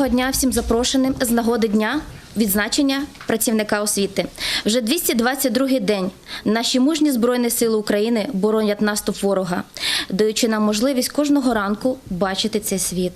Доброго дня всім запрошеним з нагоди дня відзначення працівника освіти. Вже 222-й день наші мужні збройні сили України боронять наступ ворога, даючи нам можливість кожного ранку бачити цей світ.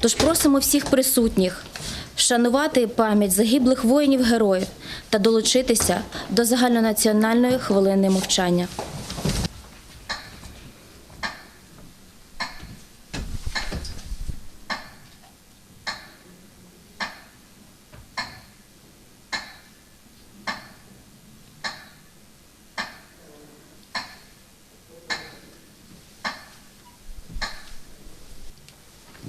Тож просимо всіх присутніх вшанувати пам'ять загиблих воїнів-героїв та долучитися до загальнонаціональної хвилини мовчання.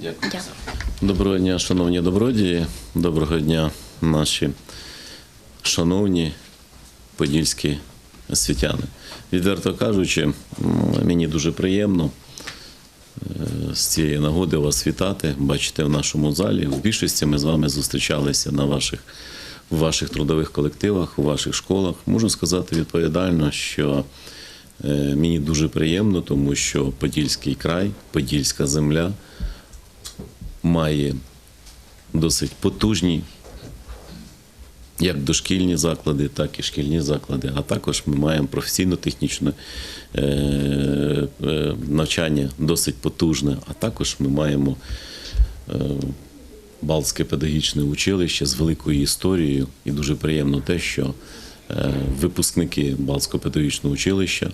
Дякую. Дякую. Доброго дня, шановні добродії. Доброго дня, наші шановні подільські освітяни. Відверто кажучи, мені дуже приємно е, з цієї нагоди вас вітати, бачите в нашому залі. В більшості ми з вами зустрічалися на ваших, в ваших трудових колективах, у ваших школах. Можу сказати відповідально, що е, мені дуже приємно, тому що Подільський край, Подільська земля має досить потужні як дошкільні заклади, так і шкільні заклади. А також ми маємо професійно-технічне е, е, навчання досить потужне, а також ми маємо е, Балтське педагогічне училище з великою історією. І дуже приємно те, що випускники Балтського педагогічного училища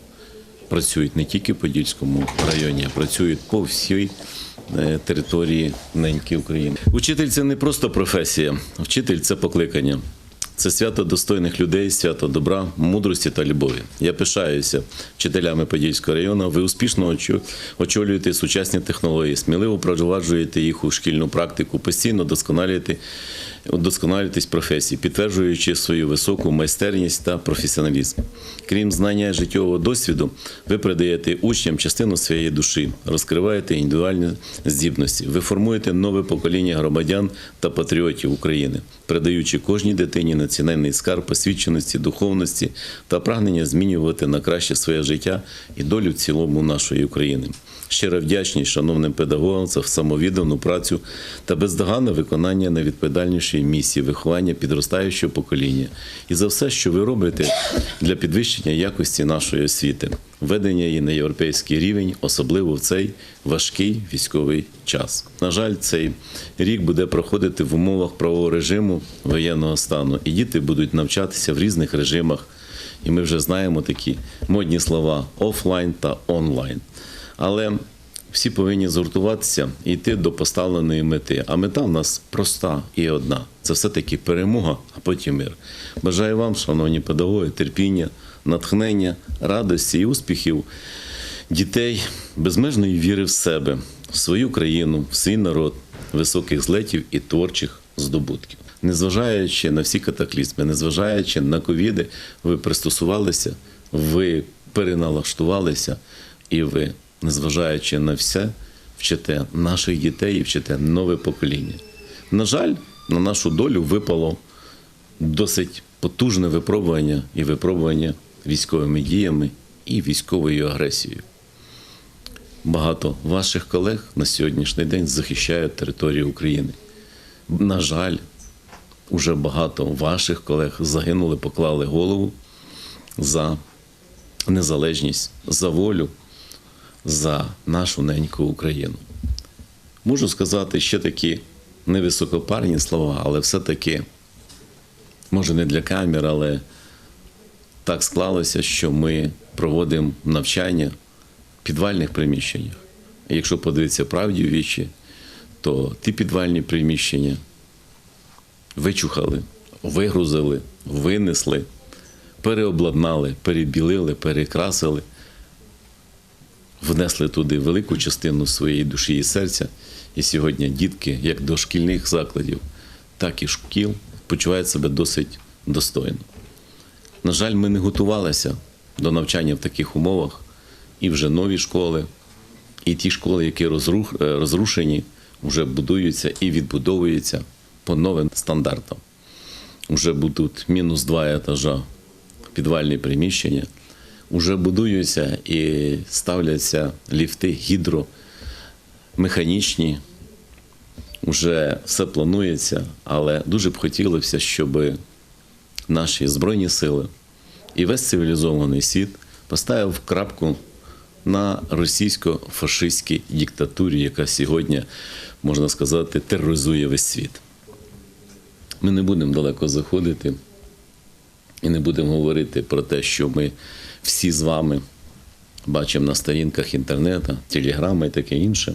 працюють не тільки в Подільському районі, а працюють по всій території неньки України. Учитель це не просто професія, вчитель це покликання. Це свято достойних людей, свято добра, мудрості та любові. Я пишаюся вчителями Подільського району. Ви успішно очолюєте сучасні технології, сміливо проваджуєте їх у шкільну практику, постійно досконалюєте удосконалюєтесь в професії, підтверджуючи свою високу майстерність та професіоналізм. Крім знання життєвого досвіду, ви передаєте учням частину своєї душі, розкриваєте індивідуальні здібності. Ви формуєте нове покоління громадян та патріотів України, передаючи кожній дитині національний скарб освіченості, духовності та прагнення змінювати на краще своє життя і долю в цілому нашої України. Щиро вдячні шановним педагогам за самовіддану працю та бездоганне виконання найвідповідальнішої місії виховання підростаючого покоління і за все, що ви робите для підвищення якості нашої освіти, введення її на європейський рівень, особливо в цей важкий військовий час. На жаль, цей рік буде проходити в умовах правового режиму воєнного стану, і діти будуть навчатися в різних режимах. І ми вже знаємо такі модні слова офлайн та онлайн. Але всі повинні згуртуватися і йти до поставленої мети. А мета в нас проста і одна: це все-таки перемога, а потім мир. Бажаю вам, шановні педагоги, терпіння, натхнення, радості і успіхів дітей, безмежної віри в себе, в свою країну, в свій народ, високих злетів і творчих здобутків. Незважаючи на всі катаклізми, незважаючи на ковіди, ви пристосувалися, ви переналаштувалися, і ви, незважаючи на все, вчите наших дітей і вчите нове покоління. На жаль, на нашу долю випало досить потужне випробування і випробування військовими діями і військовою агресією. Багато ваших колег на сьогоднішній день захищають територію України. На жаль, уже багато ваших колег загинули, поклали голову за незалежність, за волю, за нашу неньку Україну. Можу сказати ще такі невисокопарні слова, але все-таки, може, не для камер, але так склалося, що ми проводимо навчання в підвальних приміщеннях. Якщо подивитися правді в вічі, то ті підвальні приміщення вичухали, вигрузили, винесли, переобладнали, перебілили, перекрасили, внесли туди велику частину своєї душі і серця. І сьогодні дітки, як до шкільних закладів, так і шкіл, почувають себе досить достойно. На жаль, ми не готувалися до навчання в таких умовах, і вже нові школи, і ті школи, які е, розрушені, вже будуються і відбудовуються по новим стандартам. Вже будуть мінус два етажа підвальні приміщення, вже будуються і ставляться ліфти гідромеханічні, вже все планується, але дуже б хотілося, щоб наші збройні сили і весь цивілізований світ поставив крапку на російсько-фашистській диктатурі, яка сьогодні, можна сказати, тероризує весь світ. Ми не будемо далеко заходити і не будемо говорити про те, що ми всі з вами бачимо на сторінках інтернету, телеграми і таке інше.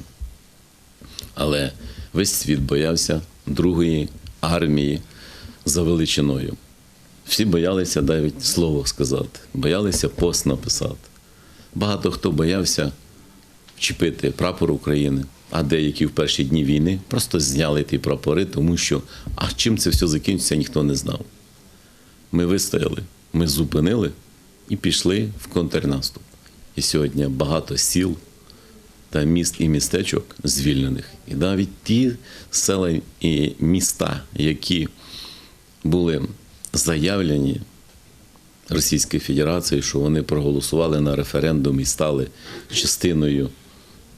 Але весь світ боявся другої армії за величиною. Всі боялися навіть слово сказати, боялися пост написати. Багато хто боявся вчепити прапор України, а деякі в перші дні війни просто зняли ті прапори, тому що а чим це все закінчиться, ніхто не знав. Ми вистояли, ми зупинили і пішли в контрнаступ. І сьогодні багато сіл та міст і містечок звільнених. І навіть ті села і міста, які були заявлені Російської Федерації, що вони проголосували на референдум і стали частиною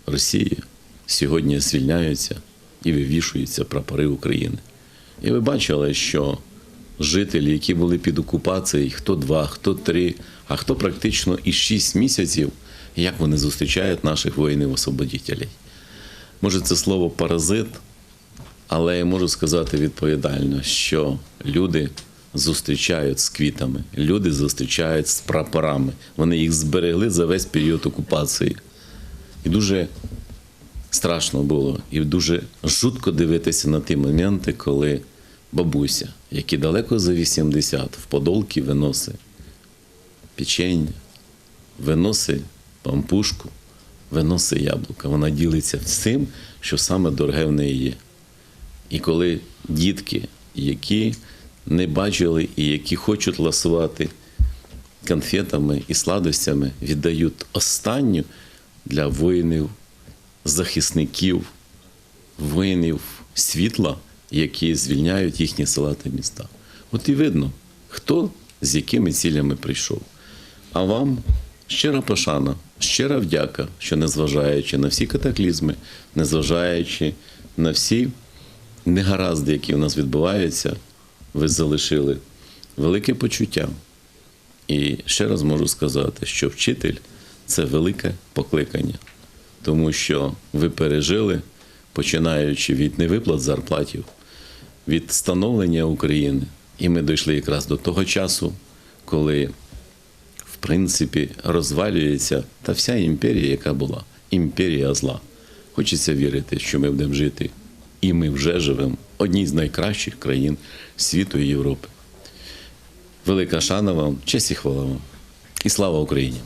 Росії, сьогодні звільняються і вивішуються прапори України. І ви бачили, що жителі, які були під окупацією, хто два, хто три, а хто практично і шість місяців, як вони зустрічають наших воїнів-освободітелей. Може, це слово паразит, але я можу сказати відповідально, що люди зустрічають з квітами, люди зустрічають з прапорами. Вони їх зберегли за весь період окупації. І дуже страшно було, і дуже жутко дивитися на ті моменти, коли бабуся, які далеко за 80 в подолки виносить печення, виносить пампушку, виносить яблука. Вона ділиться всім, що саме дороге в неї є. І коли дітки, які не бачили і які хочуть ласувати конфетами і сладостями, віддають останню для воїнів, захисників, воїнів світла, які звільняють їхні села та міста. От і видно, хто з якими цілями прийшов. А вам щира пошана, щира вдяка, що незважаючи на всі катаклізми, незважаючи на всі негаразди, які в нас відбуваються, ви залишили велике почуття. І ще раз можу сказати, що вчитель це велике покликання, тому що ви пережили, починаючи від невиплат зарплатів, від становлення України. І ми дійшли якраз до того часу, коли, принципі, розвалюється та вся імперія, яка була імперія зла. Хочеться вірити, що ми будемо жити, і ми вже живемо одній з найкращих країн світу і Європи. Велика шана вам, честь і хвала вам. І слава Україні!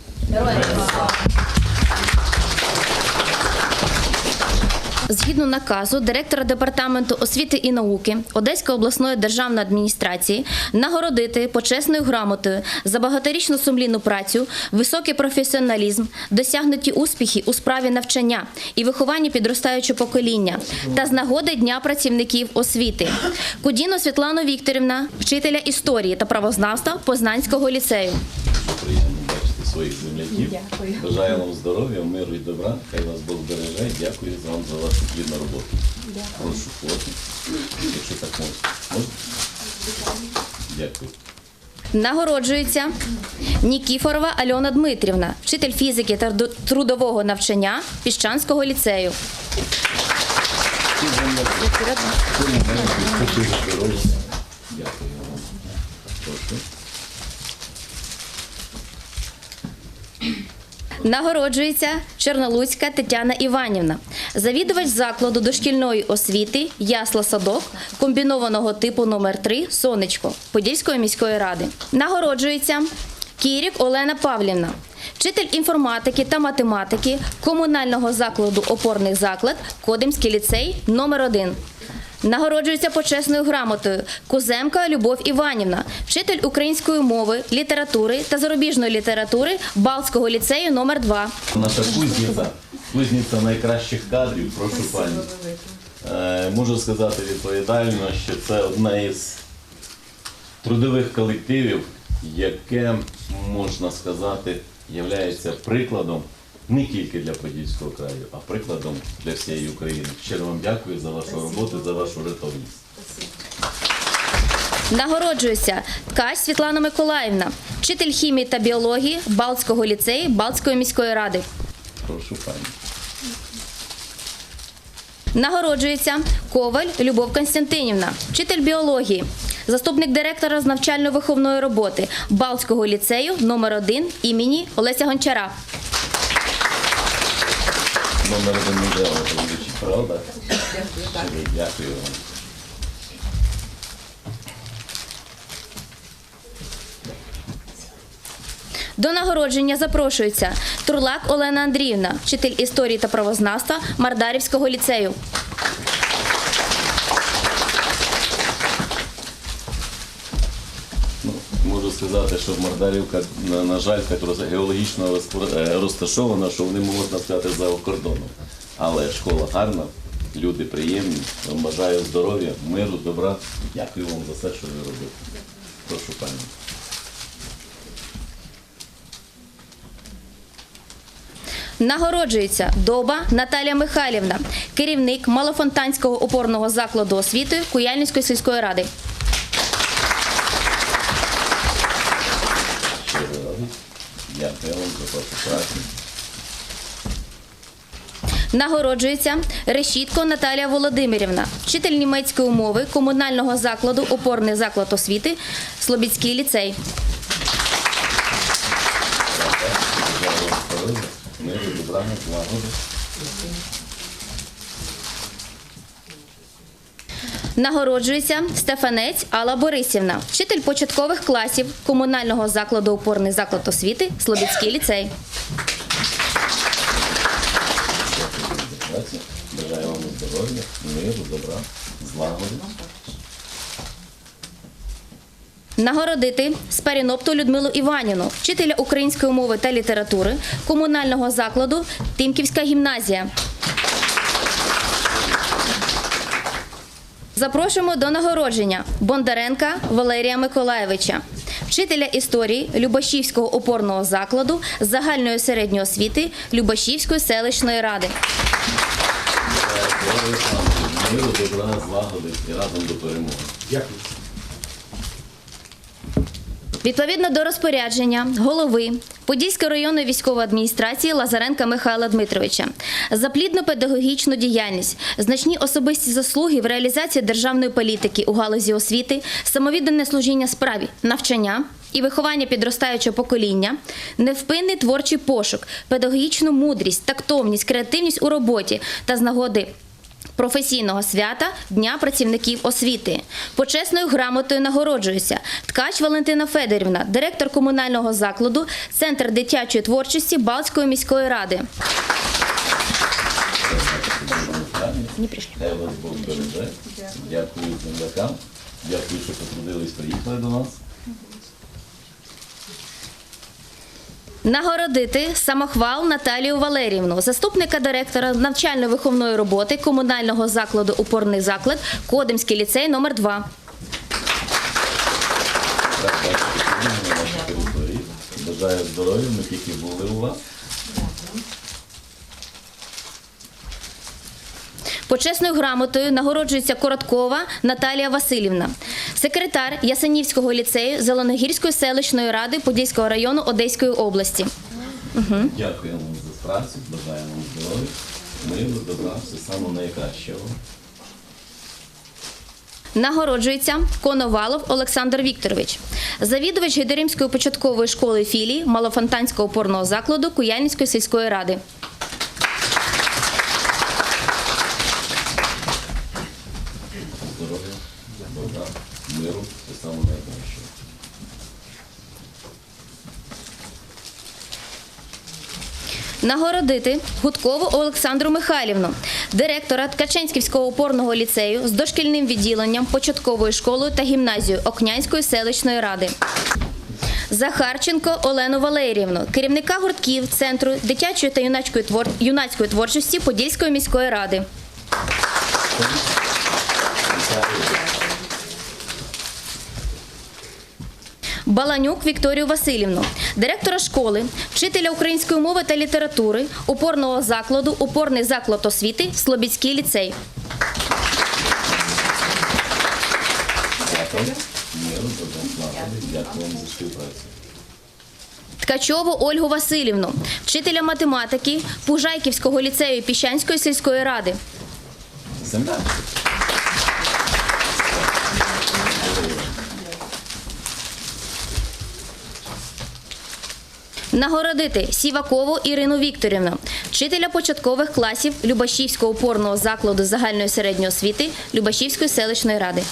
Згідно наказу директора департаменту освіти і науки Одеської обласної державної адміністрації нагородити почесною грамотою за багаторічну сумлінну працю, високий професіоналізм, досягнуті успіхи у справі навчання і вихованні підростаючого покоління та з нагоди Дня працівників освіти. Кудіну Світлану Вікторівна, вчителя історії та правознавства Познанського ліцею. Своїх земляків. Бажаю вам здоров'я, миру і добра. Хай вас Бог береже. Дякую вам за вашу плідну роботу. Прошу хлопці, якщо так можна. Можна? Дякую. Нагороджується Нікіфорова Альона Дмитрівна, вчитель фізики та трудового навчання Піщанського ліцею. Дякую вам. Прошу. Нагороджується Чернолуцька Тетяна Іванівна, завідувач закладу дошкільної освіти Ясла Садок комбінованого типу номер 3 Сонечко Подільської міської ради. Нагороджується Кірік Олена Павлівна, вчитель інформатики та математики комунального закладу Опорний заклад Кодимський ліцей номер 1 Нагороджується почесною грамотою Куземка Любов Іванівна, вчитель української мови, літератури та зарубіжної літератури Балтського ліцею номер 2 Наша кузниця, кузниця найкращих кадрів, прошу пані. Е, Можу сказати відповідально, що це одна із трудових колективів, яке, можна сказати, є прикладом не тільки для Подільського краю, а прикладом для всієї України. Щиро вам дякую за вашу роботу, за вашу жертовність. Нагороджується ткач Світлана Миколаївна, вчитель хімії та біології Балтського ліцею Балтської міської ради. Прошу пані. Нагороджується Коваль Любов Константинівна, вчитель біології, заступник директора з навчально-виховної роботи Балтського ліцею номер 1 імені Олеся Гончара. Номер один не дело, правда? Щиро Дякую вам. До нагородження запрошується Турлак Олена Андріївна, вчитель історії та правознавства Мардарівського ліцею. Ну, можу сказати, що Мардарівка, на, на жаль, так геологічно е, розташована, що вони можна сказати за кордоном. Але школа гарна, люди приємні. Вам бажаю здоров'я, миру, добра. Дякую вам за все, що ви робите. Прошу пані. Нагороджується Доба Наталія Михайлівна, керівник Малофонтанського опорного закладу освіти Куяльницької сільської ради. Нагороджується Решітко Наталія Володимирівна, вчитель німецької мови комунального закладу Опорний заклад освіти Слобідський ліцей. Бажаю вам здоров'я, миру, добра, злагоди. Нагороджується Стефанець Алла Борисівна, вчитель початкових класів комунального закладу Опорний заклад освіти Слобідський ліцей. Бажаю вам здоров'я, миру, добра, злагоди. Нагородити Спарінопту Людмилу Іваніну, вчителя української мови та літератури комунального закладу Тимківська гімназія. Запрошуємо до нагородження Бондаренка Валерія Миколаєвича, вчителя історії Любашівського опорного закладу загальної середньої освіти Любашівської селищної ради. Миру, добра, злагоди і разом до перемоги. Дякую. Відповідно до розпорядження голови Подільської районної військової адміністрації Лазаренка Михайла Дмитровича за плідну педагогічну діяльність, значні особисті заслуги в реалізації державної політики у галузі освіти, самовіддане служіння справі, навчання. І виховання підростаючого покоління, невпинний творчий пошук, педагогічну мудрість, тактовність, креативність у роботі та з нагоди професійного свята Дня працівників освіти. Почесною грамотою нагороджується ткач Валентина Федорівна, директор комунального закладу, Центр дитячої творчості Балтської міської ради. Не прийшли. Хай вас Бог береже. Дякую землякам. Дякую, що потрудились, приїхали до нас. Нагородити самохвал Наталію Валеріївну, заступника директора навчально-виховної роботи комунального закладу Упорний заклад Кодимський ліцей номер 2 Так, бачите, сьогодні на нашій території. Бажаю здоров'я, ми тільки були у вас. Почесною грамотою нагороджується Короткова Наталія Васильівна, секретар Ясенівського ліцею Зеленогірської селищної ради Подільського району Одеської області. Дякуємо за працю, бажаємо вам здоров'я, миру, добра, все саме найкращого. Нагороджується Коновалов Олександр Вікторович, завідувач Гедеримської початкової школи філії Малофонтанського опорного закладу Куяльницької сільської ради. Здоров'я, добра, миру, все саме найкращого. Нагородити Гудкову Олександру Михайлівну, директора Ткаченськівського опорного ліцею з дошкільним відділенням початкової школи та гімназією Окнянської селищної ради. Захарченко Олену Валеріївну, керівника гуртків Центру дитячої та юнацької, юнацької творчості Подільської міської ради. Баланюк Вікторію Васильівну, директора школи, вчителя української мови та літератури, опорного закладу, опорний заклад освіти, Слобідський ліцей. Дякую вам за співпрацю. Ткачову Ольгу Васильівну, вчителя математики Пужайківського ліцею Піщанської сільської ради. Земля. Нагородити Сівакову Ірину Вікторівну, вчителя початкових класів Любашівського опорного закладу загальної середньої освіти Любашівської селищної ради.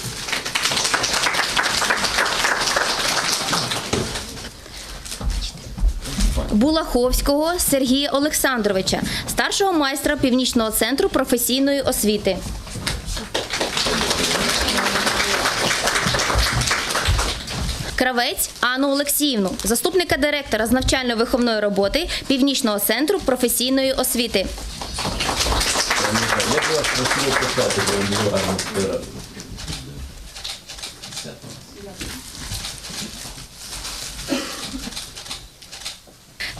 Булаховського Сергія Олександровича, старшого майстра Північного центру професійної освіти. Кравець Анну Олексіївну, заступника директора з навчально-виховної роботи Північного центру професійної освіти.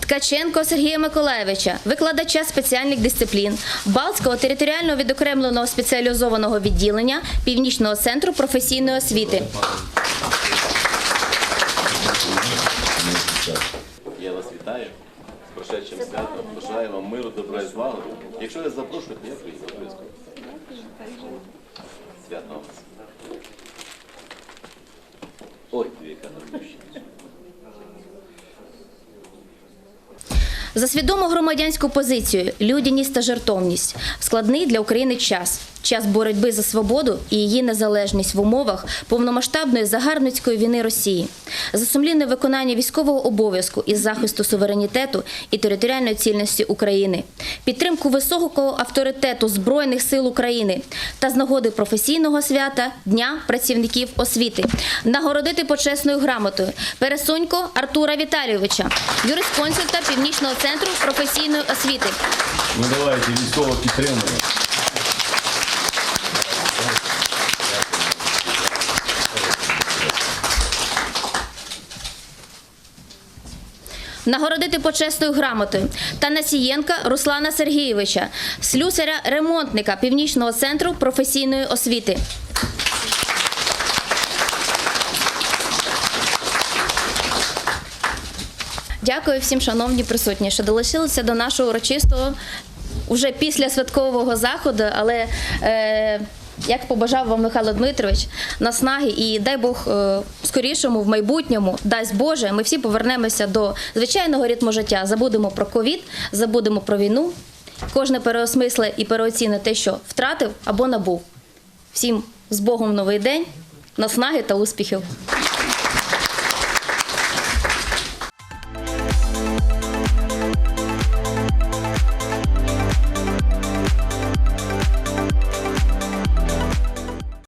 Ткаченко Сергія Миколаєвича, викладача спеціальних дисциплін Балтського територіального відокремленого спеціалізованого відділення Північного центру професійної освіти. Я вас вітаю з прошедшим святом. Бажаю вам миру, добра і злагоди. Якщо я запрошую, то я приїду обов'язково. Свято вас. Ой, яка наручність. За свідому громадянську позицію, людяність та жертовність складний для України час. Час боротьби за свободу і її незалежність в умовах повномасштабної загарбницької війни Росії, за сумлінне виконання військового обов'язку із захисту суверенітету і територіальної цільності України, підтримку високого авторитету Збройних сил України та з нагоди професійного свята Дня працівників освіти, нагородити почесною грамотою Пересунько Артура Віталійовича, юрисконсульта Північного центру професійної освіти. Ну давайте військово підтримуємо. Нагородити почесною грамотою Танасієнка Руслана Сергійовича, слюсаря-ремонтника Північного центру професійної освіти. Дякую всім, шановні присутні, що долучилися до нашого урочистого уже після святкового заходу, але е, як побажав вам Михайло Дмитрович, наснаги і дай Бог е, скорішому в майбутньому, дасть Боже, ми всі повернемося до звичайного ритму життя. Забудемо про ковід, забудемо про війну. Кожне переосмисле і переоціне те, що втратив або набув. Всім з Богом новий день, наснаги та успіхів.